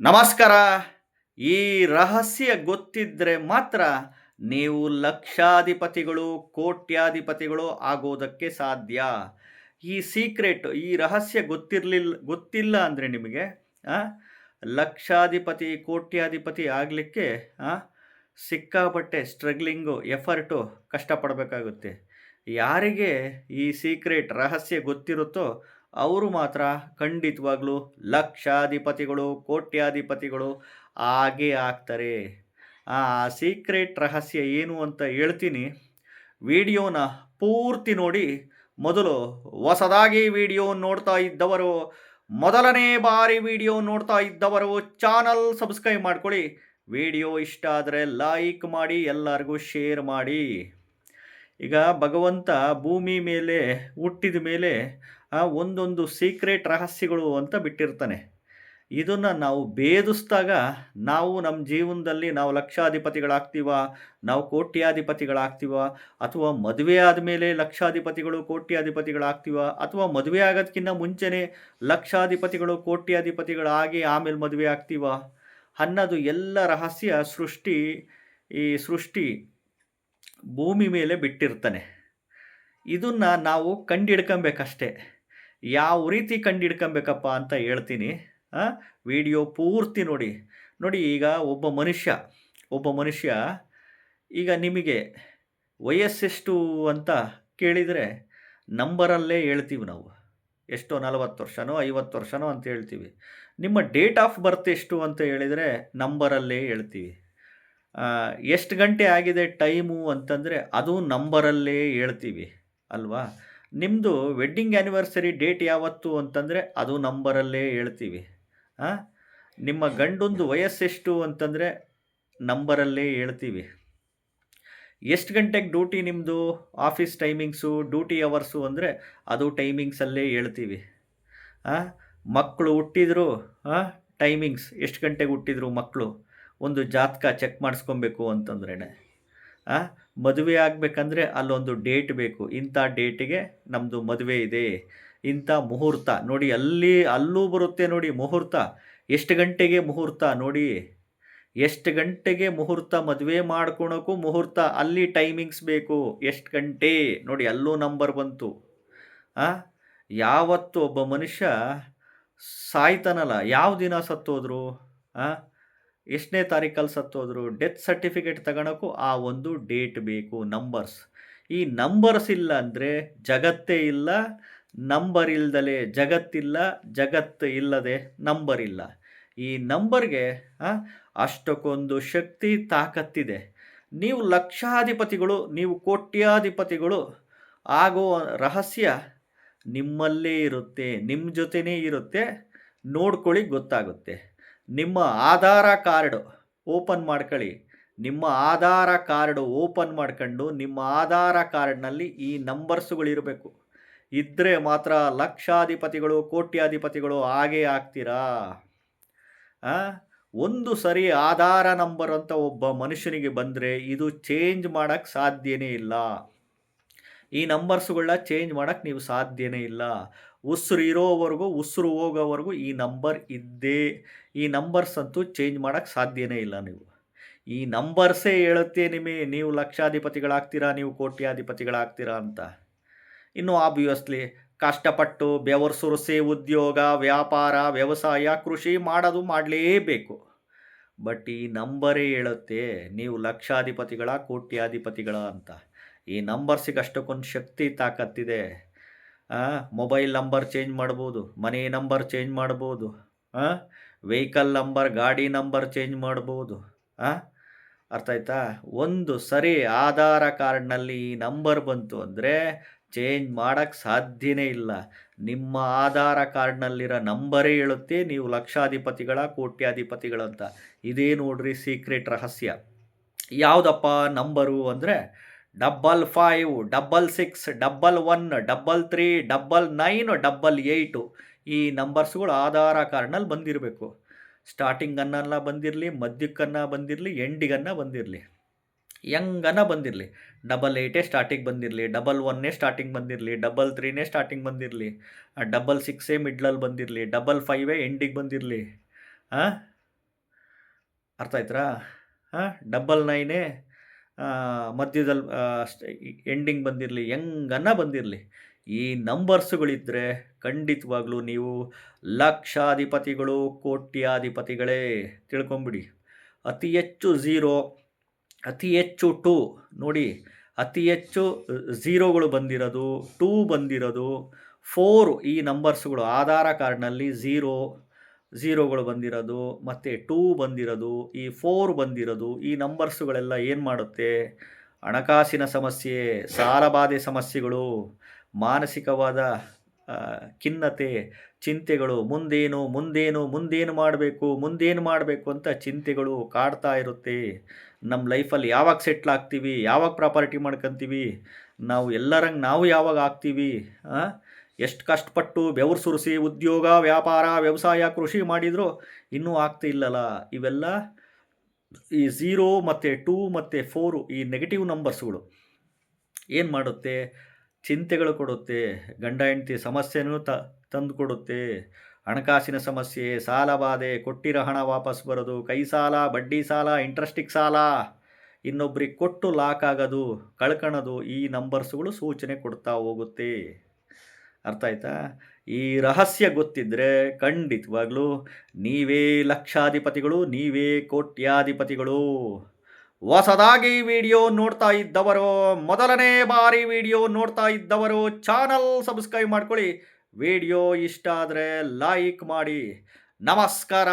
ನಮಸ್ಕಾರ. ಈ ರಹಸ್ಯ ಗೊತ್ತಿದ್ದರೆ ಮಾತ್ರ ನೀವು ಲಕ್ಷಾಧಿಪತಿಗಳು, ಕೋಟ್ಯಾಧಿಪತಿಗಳು ಆಗೋದಕ್ಕೆ ಸಾಧ್ಯ. ಈ ಸೀಕ್ರೆಟ್, ಈ ರಹಸ್ಯ ಗೊತ್ತಿರಲಿಲ್ಲ ಗೊತ್ತಿಲ್ಲ ಅಂದರೆ ನಿಮಗೆ ಲಕ್ಷಾಧಿಪತಿ, ಕೋಟ್ಯಾಧಿಪತಿ ಆಗಲಿಕ್ಕೆ ಸಿಕ್ಕಾಪಟ್ಟೆ ಸ್ಟ್ರಗ್ಲಿಂಗು, ಎಫರ್ಟು ಕಷ್ಟಪಡಬೇಕಾಗುತ್ತೆ. ಯಾರಿಗೆ ಈ ಸೀಕ್ರೆಟ್, ರಹಸ್ಯ ಗೊತ್ತಿರುತ್ತೋ ಅವರು ಮಾತ್ರ ಖಂಡಿತವಾಗ್ಲೂ ಲಕ್ಷಾಧಿಪತಿಗಳು, ಕೋಟ್ಯಾಧಿಪತಿಗಳು ಹಾಗೇ ಆಗ್ತಾರೆ. ಆ ಸೀಕ್ರೆಟ್ ರಹಸ್ಯ ಏನು ಅಂತ ಹೇಳ್ತೀನಿ. ವಿಡಿಯೋನ ಪೂರ್ತಿ ನೋಡಿ. ಮೊದಲು ಹೊಸದಾಗಿ ವಿಡಿಯೋ ನೋಡ್ತಾ ಇದ್ದವರು, ಮೊದಲನೇ ಬಾರಿ ವಿಡಿಯೋ ನೋಡ್ತಾ ಇದ್ದವರು ಚಾನಲ್ ಸಬ್ಸ್ಕ್ರೈಬ್ ಮಾಡ್ಕೊಳ್ಳಿ. ವಿಡಿಯೋ ಇಷ್ಟ ಆದರೆ ಲೈಕ್ ಮಾಡಿ, ಎಲ್ಲರಿಗೂ ಶೇರ್ ಮಾಡಿ. ಈಗ ಭಗವಂತ ಭೂಮಿ ಮೇಲೆ ಹುಟ್ಟಿದ ಮೇಲೆ ಆ ಒಂದೊಂದು ಸೀಕ್ರೆಟ್ ರಹಸ್ಯಗಳು ಅಂತ ಬಿಟ್ಟಿರ್ತಾನೆ. ಇದನ್ನು ನಾವು ಭೇದಿಸಿದಾಗ ನಾವು ನಮ್ಮ ಜೀವನದಲ್ಲಿ ನಾವು ಲಕ್ಷಾಧಿಪತಿಗಳಾಗ್ತೀವ, ನಾವು ಕೋಟ್ಯಾಧಿಪತಿಗಳಾಗ್ತೀವ, ಅಥವಾ ಮದುವೆ ಆದಮೇಲೆ ಲಕ್ಷಾಧಿಪತಿಗಳು ಕೋಟ್ಯಾಧಿಪತಿಗಳಾಗ್ತೀವ, ಅಥವಾ ಮದುವೆ ಆಗೋದಕ್ಕಿಂತ ಮುಂಚೆನೇ ಲಕ್ಷಾಧಿಪತಿಗಳು ಕೋಟ್ಯಾಧಿಪತಿಗಳಾಗಿ ಆಮೇಲೆ ಮದುವೆ ಆಗ್ತೀವ ಅನ್ನೋದು ಎಲ್ಲ ರಹಸ್ಯ ಸೃಷ್ಟಿ, ಈ ಸೃಷ್ಟಿ ಭೂಮಿ ಮೇಲೆ ಬಿಟ್ಟಿರ್ತಾನೆ. ಇದನ್ನು ನಾವು ಕಂಡಿಡ್ಕೊಬೇಕಷ್ಟೇ. ಯಾವ ರೀತಿ ಕಂಡಿಡ್ಕೊಬೇಕಪ್ಪ ಅಂತ ಹೇಳ್ತೀನಿ. ವಿಡಿಯೋ ಪೂರ್ತಿ ನೋಡಿ. ನೋಡಿ, ಈಗ ಒಬ್ಬ ಮನುಷ್ಯ ಒಬ್ಬ ಮನುಷ್ಯ, ಈಗ ನಿಮಗೆ ವಯಸ್ಸೆಷ್ಟು ಅಂತ ಕೇಳಿದರೆ ನಂಬರಲ್ಲೇ ಹೇಳ್ತೀವಿ ನಾವು. ಎಷ್ಟೋ ನಲವತ್ತು ವರ್ಷನೋ, ಐವತ್ತು ವರ್ಷನೋ ಅಂತ ಹೇಳ್ತೀವಿ. ನಿಮ್ಮ ಡೇಟ್ ಆಫ್ ಬರ್ತ್ ಎಷ್ಟು ಅಂತ ಹೇಳಿದರೆ ನಂಬರಲ್ಲೇ ಹೇಳ್ತೀವಿ. ಎಷ್ಟು ಗಂಟೆ ಆಗಿದೆ ಟೈಮು ಅಂತಂದರೆ ಅದು ನಂಬರಲ್ಲೇ ಹೇಳ್ತೀವಿ. ಅಲ್ವಾ? ನಿಮ್ಮದು ವೆಡ್ಡಿಂಗ್ ಆ್ಯನಿವರ್ಸರಿ ಡೇಟ್ ಯಾವತ್ತು ಅಂತಂದರೆ ಅದು ನಂಬರಲ್ಲೇ ಹೇಳ್ತೀವಿ? ನಿಮ್ಮ ಗಂಡೊಂದು ವಯಸ್ಸೆಷ್ಟು ಅಂತಂದರೆ ನಂಬರಲ್ಲೇ ಹೇಳ್ತೀವಿ. ಎಷ್ಟು ಗಂಟೆಗೆ ಡ್ಯೂಟಿ ನಿಮ್ಮದು ಆಫೀಸ್ ಟೈಮಿಂಗ್ಸು ಡ್ಯೂಟಿ ಅವರ್ಸು ಅಂದರೆ ಅದು ಟೈಮಿಂಗ್ಸಲ್ಲೇ ಹೇಳ್ತೀವಿ. ಹಾಂ ಮಕ್ಕಳು ಹುಟ್ಟಿದ್ರು ಟೈಮಿಂಗ್ಸ್ ಎಷ್ಟು ಗಂಟೆಗೆ ಹುಟ್ಟಿದ್ರು ಮಕ್ಕಳು ಒಂದು ಜಾತಕ ಚೆಕ್ ಮಾಡಿಸ್ಕೊಬೇಕು ಅಂತಂದ್ರೇ ಮದುವೆ ಆಗಬೇಕಂದ್ರೆ ಅಲ್ಲೊಂದು ಡೇಟ್ ಬೇಕು. ಇಂಥ ಡೇಟಿಗೆ ನಮ್ಮದು ಮದುವೆ ಇದೆ. ಇಂಥ ಮುಹೂರ್ತ ನೋಡಿ, ಅಲ್ಲಿ, ಅಲ್ಲೂ ಬರುತ್ತೆ ನೋಡಿ ಮುಹೂರ್ತ. ಎಷ್ಟು ಗಂಟೆಗೆ ಮುಹೂರ್ತ ನೋಡಿ? ಎಷ್ಟು ಗಂಟೆಗೆ ಮುಹೂರ್ತ ಮದುವೆ ಮಾಡ್ಕೊಳೋಕ್ಕೂ ಮುಹೂರ್ತ? ಅಲ್ಲಿ ಟೈಮಿಂಗ್ಸ್ ಬೇಕು. ಎಷ್ಟು ಗಂಟೆ? ನೋಡಿ, ಅಲ್ಲೂ ನಂಬರ್ ಬಂತು. ಆ, ಯಾವತ್ತು ಒಬ್ಬ ಮನುಷ್ಯ ಸಾಯ್ತಾನಲ್ಲ. ಯಾವ ದಿನ ಸತ್ತೋದ್ರು? ಆ ಎಷ್ಟನೇ ತಾರೀಕಲ್ಲಿ ಸತ್ತೋದ್ರು ಡೆತ್ ಸರ್ಟಿಫಿಕೇಟ್ ತಗೊಳಕ್ಕೂ ಆ ಒಂದು ಡೇಟ್ ಬೇಕು ನಂಬರ್ಸ್ ಈ ನಂಬರ್ಸ್ ಇಲ್ಲ ಅಂದರೆ ಜಗತ್ತೇ ಇಲ್ಲ ನಂಬರ್ ಇಲ್ದಲೆ ಜಗತ್ತಿಲ್ಲ, ಜಗತ್ತು ಇಲ್ಲದೆ ನಂಬರ್ ಇಲ್ಲ. ಈ ನಂಬರ್ಗೆ ಅಷ್ಟಕ್ಕೊಂದು ಶಕ್ತಿ, ತಾಕತ್ತಿದೆ. ನೀವು ಲಕ್ಷಾಧಿಪತಿಗಳು, ನೀವು ಕೋಟ್ಯಾಧಿಪತಿಗಳು ಆಗೋ ರಹಸ್ಯ ನಿಮ್ಮಲ್ಲೇ ಇರುತ್ತೆ ನಿಮ್ಮ ಜೊತೆನೇ ಇರುತ್ತೆ, ನೋಡ್ಕೊಳ್ಳಿ ಗೊತ್ತಾಗುತ್ತೆ. ನಿಮ್ಮ ಆಧಾರ ಕಾರ್ಡ್ ಓಪನ್ ಮಾಡ್ಕೊಳ್ಳಿ. ನಿಮ್ಮ ಆಧಾರ ಕಾರ್ಡ್ ಓಪನ್ ಮಾಡ್ಕೊಂಡು ನಿಮ್ಮ ಆಧಾರ ಕಾರ್ಡ್ನಲ್ಲಿ ಈ ನಂಬರ್ಸ್ಗಳಿರಬೇಕು ಇದ್ದರೆ ಮಾತ್ರ ಲಕ್ಷಾಧಿಪತಿಗಳು, ಕೋಟ್ಯಾಧಿಪತಿಗಳು ಹಾಗೇ ಆಗ್ತೀರಾ? ಒಂದು ಸರಿ ಆಧಾರ ನಂಬರ್ ಅಂತ ಒಬ್ಬ ಮನುಷ್ಯನಿಗೆ ಬಂದರೆ ಇದು ಚೇಂಜ್ ಮಾಡೋಕ್ಕೆ ಸಾಧ್ಯನೇ ಇಲ್ಲ. ಈ ನಂಬರ್ಸ್ಗಳನ್ನ ಚೇಂಜ್ ಮಾಡೋಕ್ಕೆ ನೀವು ಸಾಧ್ಯನೇ ಇಲ್ಲ. ಉಸಿರು ಇರೋವರೆಗೂ, ಉಸಿರು ಹೋಗೋವರೆಗೂ ಈ ನಂಬರ್ ಇದ್ದೇ, ಈ ನಂಬರ್ಸ್ ಅಂತೂ ಚೇಂಜ್ ಮಾಡೋಕ್ಕೆ ಸಾಧ್ಯನೇ ಇಲ್ಲ ನೀವು. ಈ ನಂಬರ್ಸೇ ಹೇಳುತ್ತೆ ನಿಮಗೆ, ನೀವು ಲಕ್ಷಾಧಿಪತಿಗಳಾಗ್ತೀರಾ, ನೀವು ಕೋಟ್ಯಾಧಿಪತಿಗಳಾಗ್ತೀರಾ ಅಂತ. ಇನ್ನು ಆಬ್ವಿಯಸ್ಲಿ ಕಷ್ಟಪಟ್ಟು ಬೆವರು ಸುರಿಸಿ ಉದ್ಯೋಗ, ವ್ಯಾಪಾರ, ವ್ಯವಸಾಯ, ಕೃಷಿ ಮಾಡೋದು ಮಾಡಲೇಬೇಕು. ಬಟ್ ಈ ನಂಬರೇ ಹೇಳುತ್ತೆ, ನೀವು ಲಕ್ಷಾಧಿಪತಿಗಳ, ಕೋಟ್ಯಾಧಿಪತಿಗಳ ಅಂತ. ಈ ನಂಬರ್ಸಿಗೆ ಅಷ್ಟಕ್ಕೊಂದು ಶಕ್ತಿ ತಾಕತ್ತಿದೆ. ಮೊಬೈಲ್ ನಂಬರ್ ಚೇಂಜ್ ಮಾಡ್ಬೋದು, ಮನೆ ನಂಬರ್ ಚೇಂಜ್ ಮಾಡ್ಬೋದು ವೆಹಿಕಲ್ ನಂಬರ್ ಗಾಡಿ ನಂಬರ್ ಚೇಂಜ್ ಮಾಡ್ಬೋದು? ಅರ್ಥ ಆಯ್ತಾ? ಒಂದು ಸರಿ ಆಧಾರ ಕಾರ್ಡ್ನಲ್ಲಿ ಈ ನಂಬರ್ ಬಂತು ಅಂದರೆ ಚೇಂಜ್ ಮಾಡೋಕ್ಕೆ ಸಾಧ್ಯನೇ ಇಲ್ಲ. ನಿಮ್ಮ ಆಧಾರ ಕಾರ್ಡ್ನಲ್ಲಿರೋ ನಂಬರೇ ಹೇಳುತ್ತೆ, ನೀವು ಲಕ್ಷಾಧಿಪತಿಗಳ, ಕೋಟ್ಯಾಧಿಪತಿಗಳಂತ. ಇದೇ ನೋಡ್ರಿ ಸೀಕ್ರೆಟ್ ರಹಸ್ಯ. ಯಾವುದಪ್ಪ ನಂಬರು ಅಂದರೆ double five double six double one double three double nine double eight ಈ ನಂಬರ್ಸ್ಗಳು ಆಧಾರ ಕಾರ್ಡ್ನಲ್ಲಿ ಬಂದಿರಬೇಕು. ಸ್ಟಾರ್ಟಿಂಗನ್ನ ಬಂದಿರಲಿ, ಮಧ್ಯಕ್ಕನ್ನ ಬಂದಿರಲಿ ಎಂಡಿಗನ್ನ ಬಂದಿರಲಿ. ಹೆಂಗನ ಬಂದಿರಲಿ. ಡಬಲ್ ಏಯ್ಟೇ ಸ್ಟಾರ್ಟಿಂಗ್ ಬಂದಿರಲಿ ಡಬಲ್ ಒನ್ನೇ ಸ್ಟಾರ್ಟಿಂಗ್ ಬಂದಿರಲಿ ಡಬಲ್ ತ್ರೀನೇ ಸ್ಟಾರ್ಟಿಂಗ್ ಬಂದಿರಲಿ ಡಬಲ್ ಸಿಕ್ಸೇ ಮಿಡ್ಲಲ್ಲಿ ಬಂದಿರಲಿ ಡಬಲ್ ಫೈವೇ ಎಂಡಿಗೆ ಬಂದಿರಲಿ. ಹಾಂ ಅರ್ಥ ಆಯ್ತಾ ಹಾಂ ಡಬಲ್ ನೈನೇ ಮಧ್ಯದಲ್ಲಿ ಎಂಡಿಂಗ್ ಬಂದಿರಲಿ ಹೆಂಗನ್ನ ಬಂದಿರಲಿ. ಈ ನಂಬರ್ಸುಗಳಿದ್ದರೆ ಖಂಡಿತವಾಗ್ಲೂ ನೀವು ಲಕ್ಷಾಧಿಪತಿಗಳು, ಕೋಟ್ಯಾಧಿಪತಿಗಳೇ ತಿಳ್ಕೊಂಬಿಡಿ. ಅತಿ ಹೆಚ್ಚು ಝೀರೋ ಅತಿ ಹೆಚ್ಚು ಟೂ ನೋಡಿ, ಅತಿ ಹೆಚ್ಚು ಝೀರೋಗಳು ಬಂದಿರೋದು ಟೂ ಬಂದಿರೋದು ಫೋರ್ ಈ ನಂಬರ್ಸ್ಗಳು ಆಧಾರ ಕಾರ್ಡ್ನಲ್ಲಿ ಝೀರೋ ಝೀರೋಗಳು ಬಂದಿರೋದು, ಮತ್ತು ಟೂ ಬಂದಿರೋದು, ಈ ಫೋರ್ ಬಂದಿರೋದು, ಈ ನಂಬರ್ಸುಗಳೆಲ್ಲ ಏನು ಮಾಡುತ್ತೆ? ಹಣಕಾಸಿನ ಸಮಸ್ಯೆ ಸಾಲಬಾಧೆ ಸಮಸ್ಯೆಗಳು, ಮಾನಸಿಕವಾದ ಖಿನ್ನತೆ, ಚಿಂತೆಗಳು, ಮುಂದೇನು ಮುಂದೇನು ಮುಂದೇನು ಮಾಡಬೇಕು ಮುಂದೇನು ಮಾಡಬೇಕು ಅಂತ ಚಿಂತೆಗಳು ಕಾಡ್ತಾ ಇರುತ್ತೆ. ನಮ್ಮ ಲೈಫಲ್ಲಿ ಯಾವಾಗ ಸೆಟ್ಲ್ ಆಗ್ತೀವಿ, ಯಾವಾಗ ಪ್ರಾಪರ್ಟಿ ಮಾಡ್ಕೊತೀವಿ, ನಾವು ಎಲ್ಲರಂಗೆ ನಾವು ಯಾವಾಗ ಆಗ್ತೀವಿ ಎಷ್ಟು ಕಷ್ಟಪಟ್ಟು ಬೆವರು ಸುರಿಸಿ ಉದ್ಯೋಗ, ವ್ಯಾಪಾರ, ವ್ಯವಸಾಯ, ಕೃಷಿ ಮಾಡಿದರೂ ಇನ್ನೂ ಆಗ್ತಿಲ್ಲಲ್ಲ ಇವೆಲ್ಲ ಈ ಝೀರೋ ಮತ್ತು ಟೂ ಮತ್ತು ಫೋರು ಈ ನೆಗೆಟಿವ್ ನಂಬರ್ಸ್ಗಳು ಏನು ಮಾಡುತ್ತೆ? ಚಿಂತೆಗಳು ಕೊಡುತ್ತೆ, ಗಂಡ, ಹೆಂಡತಿ ಸಮಸ್ಯೆನೂ ತ, ತಂದು ಕೊಡುತ್ತೆ. ಹಣಕಾಸಿನ ಸಮಸ್ಯೆ, ಸಾಲ ಬಾಧೆ, ಕೊಟ್ಟಿರೋ ಹಣ ವಾಪಸ್ ಬರೋದು, ಕೈ ಸಾಲ, ಬಡ್ಡಿ ಸಾಲ ಇಂಟ್ರೆಸ್ಟಿಗೆ ಸಾಲ. ಇನ್ನೊಬ್ರಿಗೆ ಕೊಟ್ಟು ಲಾಕ್ ಆಗೋದು ಕಳ್ಕೊಳ್ಳೋದು ಈ ನಂಬರ್ಸ್ಗಳು ಸೂಚನೆ ಕೊಡ್ತಾ ಹೋಗುತ್ತೆ. ಅರ್ಥ ಆಯ್ತಾ? ಈ ರಹಸ್ಯ ಗೊತ್ತಿದ್ದರೆ ಖಂಡಿತವಾಗ್ಲೂ ನೀವೇ ಲಕ್ಷಾಧಿಪತಿಗಳು, ನೀವೇ ಕೋಟ್ಯಾಧಿಪತಿಗಳು. ಹೊಸದಾಗಿ ವಿಡಿಯೋ ನೋಡ್ತಾ ಇದ್ದವರು, ಮೊದಲನೇ ಬಾರಿ ವಿಡಿಯೋ ನೋಡ್ತಾ ಇದ್ದವರು ಚಾನಲ್ ಸಬ್ಸ್ಕ್ರೈಬ್ ಮಾಡ್ಕೊಳ್ಳಿ. ವಿಡಿಯೋ ಇಷ್ಟ ಆದರೆ ಲೈಕ್ ಮಾಡಿ. ನಮಸ್ಕಾರ.